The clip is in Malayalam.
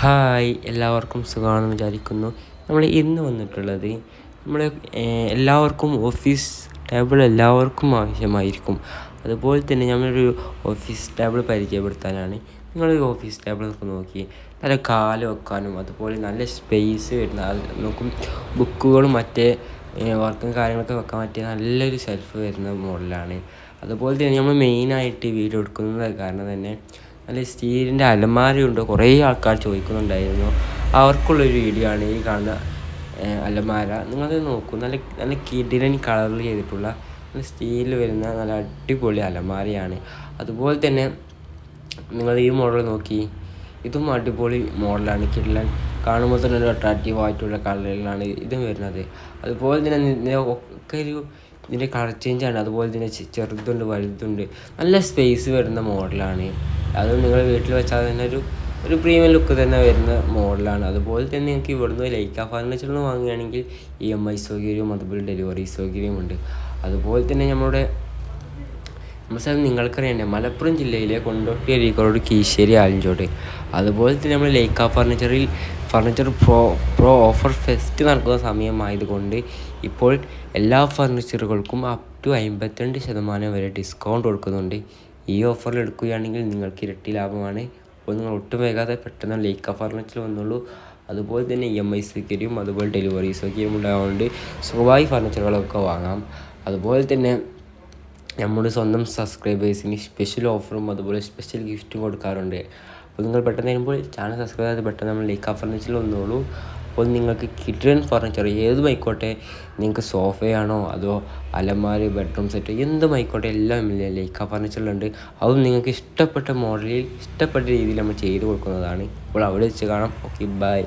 ഹായ് എല്ലാവർക്കും സുഖമാണെന്ന് വിചാരിക്കുന്നു. നമ്മൾ ഇന്ന് വന്നിട്ടുള്ളത് നമ്മൾ എല്ലാവർക്കും ഓഫീസ് ടേബിൾ എല്ലാവർക്കും ആവശ്യമായിരിക്കും. അതുപോലെ തന്നെ നമ്മളൊരു ഓഫീസ് ടേബിൾ പരിചയപ്പെടുത്താനാണ് നിങ്ങൾ ഓഫീസ് ടേബിൾ ഒക്കെ നോക്കി നല്ല കാൽ വെക്കാനും അതുപോലെ നല്ല സ്പേസ് വരുന്ന നോക്കും ബുക്കുകളും മറ്റേ വർക്കും കാര്യങ്ങളൊക്കെ വെക്കാൻ പറ്റിയ നല്ലൊരു സെൽഫ് വരുന്ന മോഡലാണ് അതുപോലെ തന്നെ നമ്മൾ മെയിനായിട്ട് വീഡിയോ എടുക്കുന്നത് കാരണം തന്നെ നല്ല സ്റ്റീലിന്റെ അലമാരയുണ്ട്? കുറേ ആൾക്കാർ ചോദിക്കുന്നുണ്ടായിരുന്നു. അവർക്കുള്ളൊരു വീഡിയോ ആണ് ഈ കാണുന്ന അലമാര. നിങ്ങളത് നോക്കൂ. നല്ല നല്ല കിടിലൻ കളറിൽ ചെയ്തിട്ടുള്ള നല്ല സ്റ്റീലിൽ വരുന്ന നല്ല അടിപൊളി അലമാരയാണ്. അതുപോലെ തന്നെ നിങ്ങൾ ഈ മോഡൽ നോക്കി. ഇതും അടിപൊളി മോഡലാണ്. കിടിലൻ. കാണുമ്പോൾ തന്നെ ഒരു അട്രാക്റ്റീവ് ആയിട്ടുള്ള കളറിലാണ് ഇതും വരുന്നത്. അതുപോലെ തന്നെ ഒക്കെ ഒരു ഇതിന്റെ കളർ ചേഞ്ചാണ് അതുപോലെ തന്നെ ചെറുതുണ്ട് വലുതുണ്ട്. നല്ല സ്പേസ് വരുന്ന മോഡലാണ്. അത് നിങ്ങൾ വീട്ടിൽ വെച്ചാൽ തന്നെ ഒരു ഒരു പ്രീമിയം ലുക്ക് തന്നെ വരുന്ന മോഡലാണ് അതുപോലെ തന്നെ നിങ്ങൾക്ക് ഇവിടുന്ന് ലൈക്ക ഫർണിച്ചറിൽ നിന്ന് വാങ്ങുകയാണെങ്കിൽ ഇ എം ഐ സൗകര്യവും അതുപോലെ ഡെലിവറി സൗകര്യമുണ്ട് അതുപോലെ തന്നെ നമ്മുടെ നമ്മുടെ സ്ഥലം നിങ്ങൾക്കറിയണ്ടേ മലപ്പുറം ജില്ലയിലെ കൊണ്ടോട്ടി അരീക്കോട് കീശ്ശേരി ആലഞ്ചോട്. അതുപോലെ തന്നെ നമ്മൾ ലൈക്ക ഫർണിച്ചറിൽ furniture pro pro offer fest നടക്കുന്ന സമയമായതുകൊണ്ട് ഇപ്പോൾ എല്ലാ ഫർണിച്ചറുകൾക്കും അപ് ടു അമ്പത്തിരണ്ട് ശതമാനം വരെ ഡിസ്കൗണ്ട് കൊടുക്കുന്നുണ്ട്. ഈ ഓഫറിൽ എടുക്കുകയാണെങ്കിൽ നിങ്ങൾക്ക് ഇരട്ടി ലാഭമാണ്. അപ്പോൾ നിങ്ങൾ ഒട്ടും വേഗാതെ പെട്ടെന്ന് ലൈക്ക ഫർണിച്ചർ വന്നുള്ളൂ അതുപോലെ തന്നെ ഇ എം ഐ സൗകര്യവും അതുപോലെ ഡെലിവറി സൗകര്യം ഉണ്ടായതുകൊണ്ട് സുഖമായി ഫർണിച്ചറുകളൊക്കെ വാങ്ങാം. അതുപോലെ തന്നെ നമ്മുടെ സ്വന്തം സബ്സ്ക്രൈബേഴ്സിന് സ്പെഷ്യൽ ഓഫറും അതുപോലെ സ്പെഷ്യൽ ഗിഫ്റ്റും കൊടുക്കാറുണ്ട്. അപ്പോൾ നിങ്ങൾ പെട്ടെന്ന് വരുമ്പോൾ ചാനൽ സബ്സ്ക്രൈബ് ചെയ്ത് പെട്ടെന്ന് നമ്മൾ ലൈക്ക ഫർണിച്ചറിൽ വന്നോളൂ. അപ്പോൾ നിങ്ങൾക്ക് കിഡൻ ഫർണിച്ചർ ഏതുമായിക്കോട്ടെ നിങ്ങൾക്ക് സോഫയാണോ അതോ അലമാരി ബെഡ്റൂം സെറ്റ് എന്തുമായിക്കോട്ടെ എല്ലാം എല്ലാം ലൈക്ക ഫർണിച്ചറിലുണ്ട് അതും നിങ്ങൾക്ക് ഇഷ്ടപ്പെട്ട മോഡലിൽ ഇഷ്ടപ്പെട്ട രീതിയിൽ നമ്മൾ ചെയ്ത് കൊടുക്കുന്നതാണ്. അപ്പോൾ അവിടെ വെച്ച് കാണാം. Okay bye